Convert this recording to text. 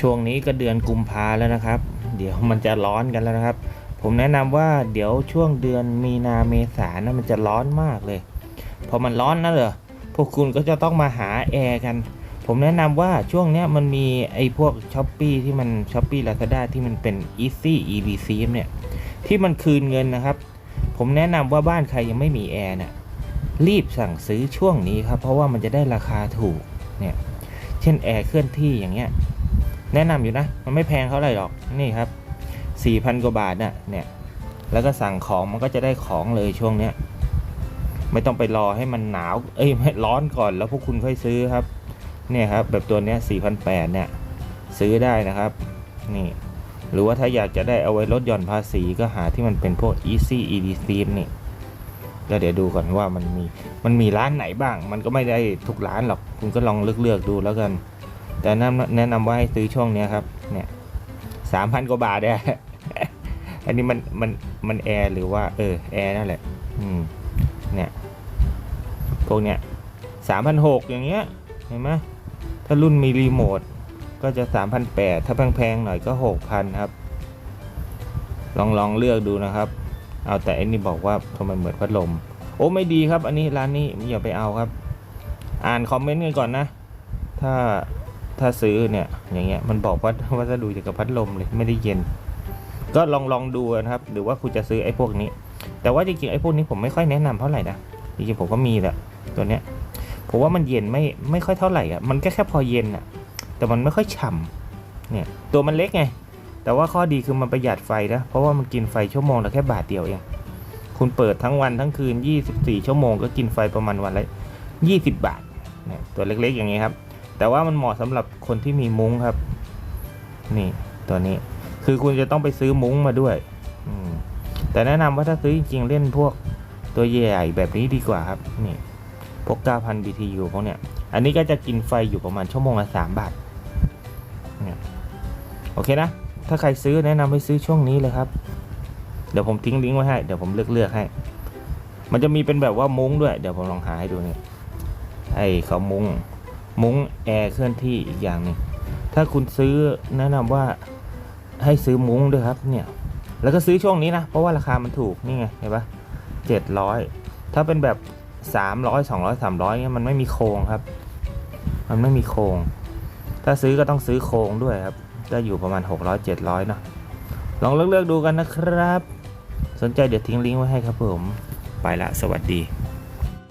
ช่วงนี้ก็เดือนกุมภาแล้วนะครับ เดี๋ยวมันจะร้อนกันแล้วนะครับ ผมแนะนำว่าเดี๋ยวช่วงเดือนมีนาเมษานะมันจะร้อนมากเลย พอมันร้อนนะเหรอพวกคุณก็จะต้องมาหาแอร์กัน ผมแนะนำว่าช่วงเนี้ยมันมีไอ้พวกช้อปปีที่มันช้อปปี้ลาซาด้าที่มันเป็น Easy EBC เนี่ยที่มันคืนเงินนะครับ ผมแนะนำว่าบ้านใครยังไม่มีแอร์เนี่ยรีบสั่งซื้อช่วงนี้ครับ เพราะว่ามันจะได้ราคาถูกเนี่ยเช่นแอร์เคลื่อนที่อย่างเงี้ย แนะนำอยู่นะ มันไม่แพงเท่าไหร่หรอกนี่ครับ4,000กว่าบาทน่ะเนี่ยแล้วก็สั่งของมันก็จะได้ของเลยช่วงเนี้ยไม่ต้องไปรอให้มันหนาว เอ้ยร้อนก่อนแล้วพวกคุณค่อยซื้อครับ เนี่ยครับ แบบตัวเนี้ย4,800เนี่ยซื้อได้นะครับ นี่ หรือว่าถ้าอยากจะได้เอาไว้ลดหย่อนภาษีก็หาที่มันเป็นพวก easy e d c นี่แล้วเดี๋ยวดูก่อนว่ามันมี มันมีร้านไหนบ้าง มันก็ไม่ได้ทุกร้านหรอก คุณก็ลองเลือกเลือกๆดูแล้วกัน แต่แนะนำว่าให้ซื้อช่วงเนี้ยครับ เนี่ยสามพันกว่าบาทเนี่ยอันนี้มันมันมันแอร์หรือว่า เออแอร์นั่นแหละ อืม เนี่ยพวกเนี้ยสามพันหกอย่างเงี้ย เห็นไหมถ้ารุ่นมีรีโมทก็จะสามพันแปดถ้าแพงๆหน่อยก็หกพันครับ ลองลองเลือกดูนะครับ เอาแต่อันนี้บอกว่าทำไมเหมือนพัดลม โอ้ไม่ดีครับ อันนี้ร้านนี้อย่าไปเอาครับ อ่านคอมเมนต์กันก่อนนะ ถ้า ถ้าซื้อเนี่ย อย่างเงี้ยมันบอกว่าวัสดุจากกับพัดลมเลยไม่ได้เย็น ก็ลองลองดูนะครับ หรือว่าคุณจะซื้อไอ้พวกนี้ แต่ว่าจริงๆไอ้พวกนี้ผมไม่ค่อยแนะนำเท่าไหร่นะจริงๆผมก็มีแหละตัวเนี้ยผมว่ามันเย็นไม่ไม่ค่อยเท่าไหร่อะมันก็แค่พอเย็นอะ แต่มันไม่ค่อยฉ่ำเนี่ยตัวมันเล็กไง แต่ว่าข้อดีคือมันประหยัดไฟนะเพราะว่ามันกินไฟชั่วโมงละแค่บาทเดียวเองคุณเปิดทั้งวันทั้งคืน 24 ชั่วโมงก็กินไฟประมาณวันละ 20 บาทเนี่ยตัวเล็กๆ อย่างนี้ครับ แต่ว่ามันเหมาะสำหรับคนที่มีมุ้งครับ นี่ตัวนี้คือคุณจะต้องไปซื้อมุ้งมาด้วยอืมแต่แนะนำว่าถ้าซื้อจริงๆเล่นพวกตัวใหญ่แบบนี้ดีกว่าครับนี่พวก9,000 BTU พวกเนี้ยอันนี้ก็จะกินไฟอยู่ประมาณชั่วโมงละ3บาทเนี่ยโอเคนะ ถ้าใครซื้อแนะนำให้ซื้อช่วงนี้เลยครับ เดี๋ยวผมทิ้งลิงก์ไว้ให้ เดี๋ยวผมเลือกเลือกให้ มันจะมีเป็นแบบว่ามุ้งด้วย เดี๋ยวผมลองหาให้ดูนี่ไอ้เขามุ้ง มุ้งแอร์เคลื่อนที่อีกอย่างหนึ่งถ้าคุณซื้อแนะนำว่าให้ซื้อมุ้งด้วยครับเนี่ยแล้วก็ซื้อช่วงนี้นะ เพราะว่าราคามันถูกนี่ไงเห็นปะเจ็ดร้อยถ้าเป็นแบบสามร้อยสองร้อยสามร้อยเนี่ยมันไม่มีโครงครับ มันไม่มีโครง ถ้าซื้อก็ต้องซื้อโครงด้วยครับก็อยู่ประมาณหกร้อยเจ็ดร้อยเนาะลองเลือกๆดูกันนะครับ สนใจเดี๋ยวทิ้งลิงก์ไว้ให้ครับผม ไปละสวัสดี